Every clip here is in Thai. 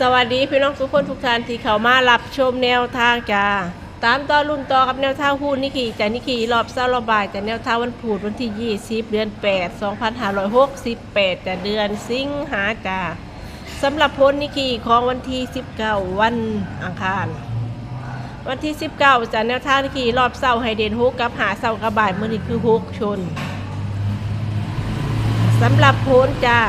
สวัสดีพี่น้องทุกคนทุกท่านที่เข้ามารับชมแนวทางจ้าตามต่อรุ่นต่อกับแนวทางหุ้นนิกีจากนิกีรอบเศร้ารอบบ่ายจากแนวทางวันพุธวันที่ 20 เดือน 8 2568จากเดือนสิงหาจ้าสำหรับพ้นนิกีของวันที่ 19 วันอังคาร วันที่ 19จากแนวทางนิกีรอบเศร้าให้เดนฮุกกับหาเศร้ากับบ่ายเมื่อนี้คือฮุกชนสำหรับพ้นจ้า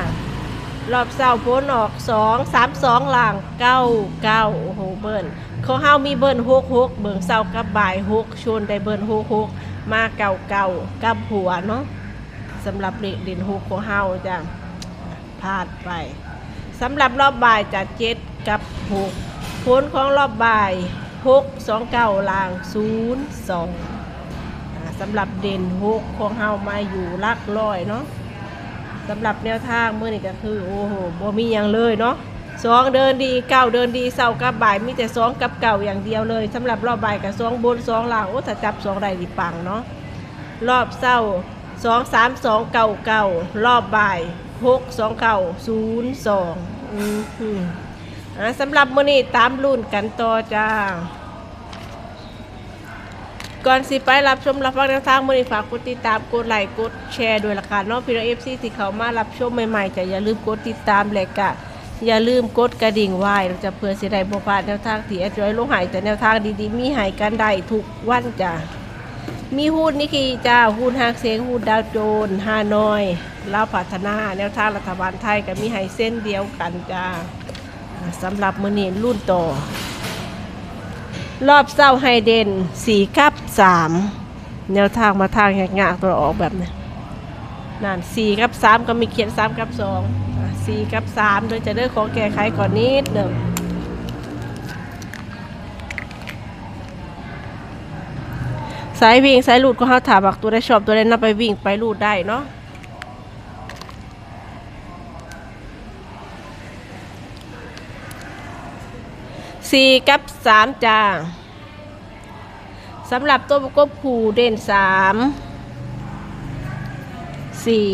รอบเสาโพนออกสองสามสองหลังเก้าเก้าโอ้โหเบิ้ลเขาเฮามีเบิ้ลหกหกเบิ่งเสากับบ่ายหกชนได้เบิ้ลหกหกมาเก่าเก่ากับหัวเนาะสำหรับเด็กเด่นหกของเฮาจ้ะพลาดไปสำหรับรอบบ่ายจะเจ็ดกับหกผลของรอบบ่ายหกสองเก้าลางศูนย์สองสำหรับเด่นหกของเฮามาอยู่ลักร้อยเนาะ สำหรับแนวทางเมื่อนี่ก็คือโอ้โหบ่มีอย่างเลยเนาะสองเดินดีเก้าเดินดีเสากับบ่ายมีแต่สองกับเก่าอย่างเดียวเลยสำหรับรอบบ่ายกับสองบนสองล่างโอ้ถ้าจับสองได้ดีปังเนาะรอบเศร้าสองสามสองเก่าเก่ารอบบ่ายหกสองเก่าศูนย์สองอืมฮึอ่าสำหรับมื่อนี้ตามรุ่นกันต่อจ้า ก่อนสิไปรับชมรับฟังแนวทางมือนี้ฝากกดติดตามกดไลค์กดแชร์ด้วยละกันเนาะพี่น้องเอฟซีที่เขามารับชมใหม่ๆจะอย่าลืมกดติดตามและก็อย่าลืมกดกระดิ่งไว้เราจะเพื่อสิได้บ่พลาดแนวทางที่แอดจอยลงใหายแต่แนวทางดีๆ มีหายกันได้ทุกวันจ้ะมีหุ้นนี่คือจ้าหุ้นหากเสียงหุ้นดาวโจนส์ฮานอยลาวพัฒนาแนวทางรัฐบาลไทยก็มีใหายเส้นเดียวกันจ้าอ่าสำหรับมือนี้รุ่นต่อ รอบเศร้าไฮเดนสี่กับสามแนวทางมาทางยากๆตัวออกแบบนี้นั่นสี่กับสามก็มีเขียนสามกับสองสี่กับสามโดยจะเลือกของแก้ไขก่อนนิดหนึ่งสายวิ่งสายลูดก็เขาถามบักตัวได้ชอบตัวได้นับไปวิ่งไปลูดได้เนาะ สี่กับสามจ้าสำหรับตัวประกบผูเด่นสามสี่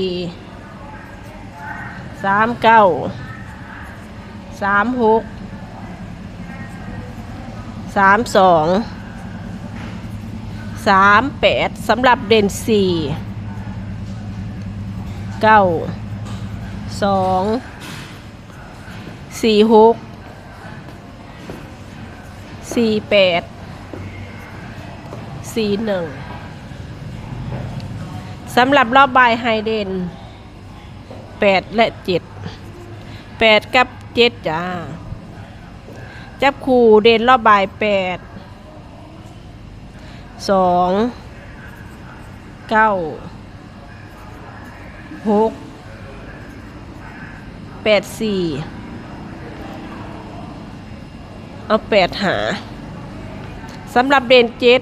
สามเก้าสามหกสามสองสามแปดสำหรับเด่นสี่เก้าสองสี่หก สี่แปดสี่หนึ่งสำหรับรอบบายไฮเดนแปดและเจ็ดแปดกับเจ็ดจ้า จับคู่เดนรอบบายแปดสองเก้าหกแปดสี่ เอาแปดหาสำหรับเดนเจ็ด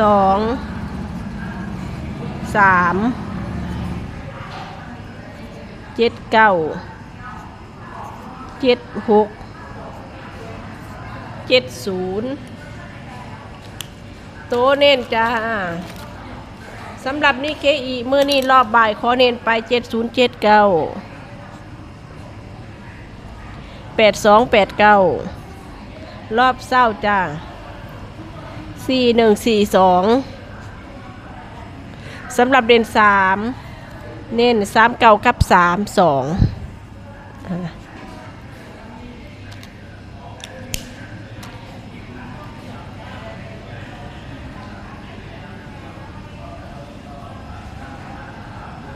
สองสามเจ็ดเก้าเจ็ดหกเจ็ดศูนย์โตเน้นจ้าสำหรับนี่เคอีมือนี่รอบบ่ายขอเน้นไปเจ็ดศูนย์เจ็ดเก้า แปดสองแปดเก้ารอบเศร้าจ้าสี่หนึ่งสี่สองสำหรับเด่นสามเน้นสามเก้ากับสามสอง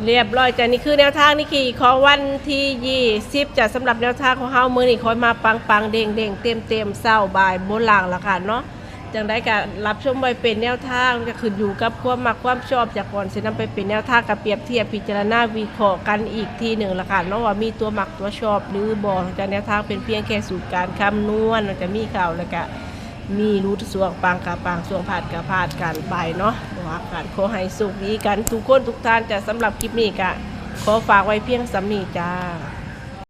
เรียบร้อยจ้ะนี่คือแนวทางนี่คือของวันที่ยี่สิบจ้ะสำหรับแนวทางของเฮามือนี่คอยมาปังปังเด้งเด้งเต็มเต็มเศร้าบ่ายบนหลังละค่ะเนาะจังได้การรับชมไว้เป็นแนวทางจะขึ้นอยู่กับความมักความชอบจากก่อนสินำไปเป็นแนวทางกับเปรียบเทียบพิจารณาวิเคราะห์กันอีกทีหนึ่งละค่ะเนาะว่ามีตัวมักตัวชอบหรือบอจากแนวทางเป็นเพียงแค่สูตรการคำนวณจะมีข่าวแล้วก็ มีรู้สวงปังกับปังสวงผาดกับผาดกันไปเนาะว่ากันขอให้สุขดีกันทุกคนทุกท่านจะสำหรับคลิปนี้กะขอฝากไว้เพียงสำนีจ้า